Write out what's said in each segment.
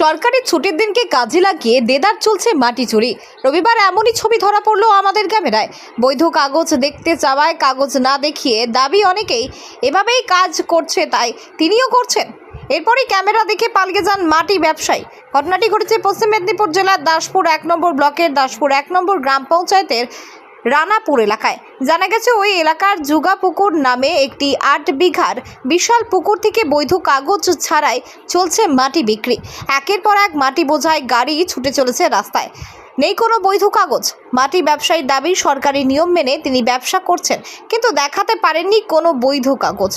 সরকারি ছুটির দিনকে কাজে লাগিয়ে দেদার চলছে মাটি চুরি। রবিবার এমনই ছবি ধরা পড়ল আমাদের ক্যামেরায়। বৈধ কাগজ দেখতে চাওয়ায় কাগজ না দেখিয়ে দাবি অনেকেই, এভাবেই কাজ করছে তাই তিনিও করছেন। এরপরই ক্যামেরা দেখে পালিয়ে যান মাটি ব্যবসায়ী। ঘটনাটি ঘটেছে পশ্চিম মেদিনীপুর জেলার দাসপুর এক নম্বর ব্লকের দাসপুর এক নম্বর গ্রাম পঞ্চায়েতের রানাপুর এলাকায়। জানা গেছে, ওই এলাকার জুগা পুকুর নামে একটি আট বিঘার বিশাল পুকুর থেকে বৈধ কাগজ ছাড়াই চলছে মাটি বিক্রি। একের পর এক মাটি বোঝায় গাড়ি ছুটে চলেছে রাস্তায়। নেই কোনো বৈধ কাগজ। মাটি ব্যবসায়ীর দাবি, সরকারি নিয়ম মেনে তিনি ব্যবসা করছেন, কিন্তু দেখাতে পারেননি কোনো বৈধ কাগজ।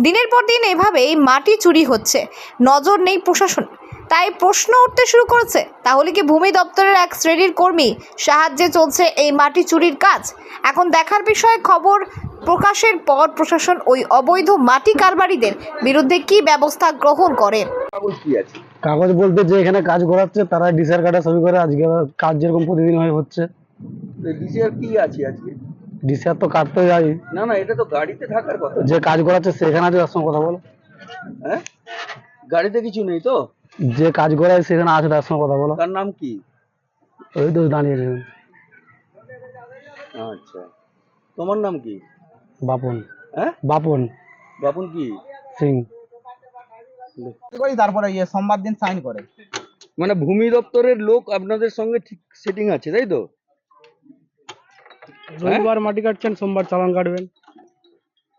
দিনের পর দিন এভাবেই মাটি চুরি হচ্ছে। নজর নেই প্রশাসন। তাই প্রশ্ন উঠতে শুরু করেছে তাহলে কি ভূমি দপ্তরের এক শ্রেণির কর্মী সাহায্যে চলছে এই মাটি চুরির কাজ? এখন দেখার বিষয়ে খবর প্রকাশের পর প্রশাসন ওই অবৈধ মাটি কারবারিদের বিরুদ্ধে কি ব্যবস্থা গ্রহণ করে? কাগজ কি আছে? কাগজ বলতে যে এখানে কাজ করাচ্ছে তারা ডিসার কাটা ছবি করে আজকে কাজ যেরকম প্রতিদিন হয় হচ্ছে। ডিসিআর কি আছে আজকে? ডিসার তো কাটতে যাই। না না এটা তো গাড়িতে থাকার কথা। যে কাজ করাচ্ছে সেখানে আছে তার সঙ্গে কথা বলো। হ্যাঁ? গাড়িতে কিছু নেই তো? যে কাজ করায় সেখানে আছে তার সঙ্গে কথা বলো। তার নাম কি? ওই তো দাঁড়িয়ে আছে আচ্ছা। তোমার নাম কি? বাপন। হ্যাঁ? বাপন। বাপন কি? সিং। করি তারপরে ইয়ে সোমবার দিন সাইন করে। মানে ভূমি দপ্তরের লোক আপনাদের সঙ্গে ঠিক সেটিং আছে তাই তো? রবিবার মাটি কাটছেন সোমবার চালান কাটবেন।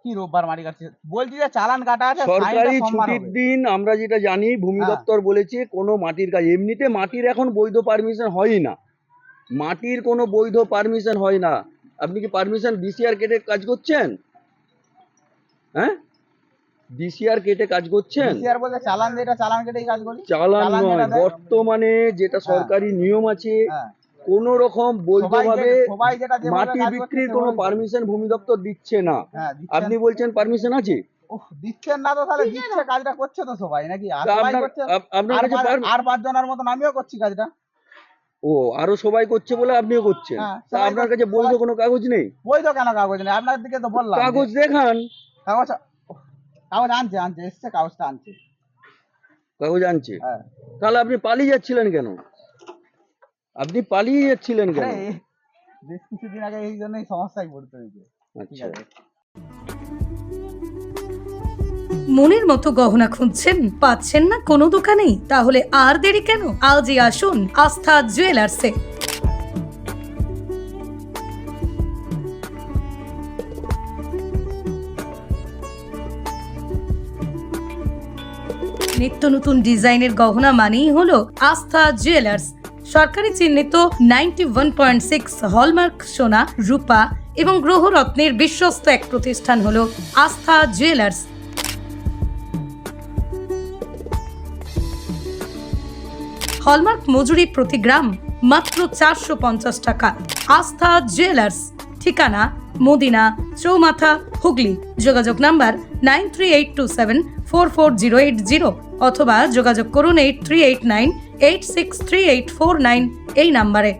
কি রোববার মারি কাটছে? বলছি যে চালান কাটা আছে সরকারি ছুটির দিন আমরা যেটা জানি ভূমি হ্যাঁ। দপ্তর বলেছে কোনো মাটির কাজ এমনিতে মাটির এখন বৈধ পারমিশন হয় না। মাটির কোনো বৈধ পারমিশন হয় না। আপনি কি পারমিশন ডিসিআর কেটে কাজ করছেন? হ্যাঁ? ডিসিআর কেটে কাজ করছেন? বলতে চালান যেটা চালান কেটেই কাজ করি। চালান নয় বর্তমানে যেটা সরকারি নিয়ম আছে হ্যাঁ। কোন রকম বৈধভাবে মাটি বিক্রির কোনো পারমিশন ভূমি দপ্তর দিচ্ছে না। হ্যাঁ আপনি বলছেন পারমিশন আছে? দিচ্ছেন না তো তাহলে দিচ্ছে কাজটা করছে তো সবাই নাকি? আর সবাই আপনার করছে? আপ- আপনার আর কাছে পাঁচ- পার- আর পাঁচ জনের মতন আমিও করছি কাজটা। ও আরও সবাই করছে বলে আপনিও করছেন। হ্যাঁ, তা আপনার কাছে বৈধ কোনো কাগজ নেই? তো কেন কাগজ নেই? আপনার দিকে তো বললাম কাগজ দেখান। কাগজ কাগজ আনছে আনছে এসছে কাগজটা আনছে। কাগজ আনছে? হ্যাঁ। তাহলে আপনি পালিয়ে যাচ্ছিলেন কেন? আপনি পালিয়ে যাচ্ছিলেন কেন? বেশ কিছুদিন আগে এই জন্যই সমস্যায় পড়তে হয়েছে। আচ্ছা। মনের মতো গহনা খুঁজছেন পাচ্ছেন না কোনো দোকানেই তাহলে আর দেরি কেন? আজই আসুন আস্থা জুয়েলার্সে। নিত্য নতুন ডিজাইনের গহনা মানেই হলো আস্থা জুয়েলার্স। সরকারি চিহ্নিত ninety one point six hallmark সোনা, রূপা এবং গ্রহরত্নের বিশ্বস্ত এক প্রতিষ্ঠান হলো আস্থা জুয়েলার্স। হলমার্ক মজুরি প্রতি গ্রাম মাত্র চারশো পঞ্চাশ টাকা। আস্থা জুয়েলার্স। ঠিকানা মদিনা, চৌমাথা, হুগলি। যোগাযোগ number nine three eight two seven four four zero eight zero অথবা যোগাযোগ করুন eight three eight nine eight six three eight four nine এই নাম্বারে।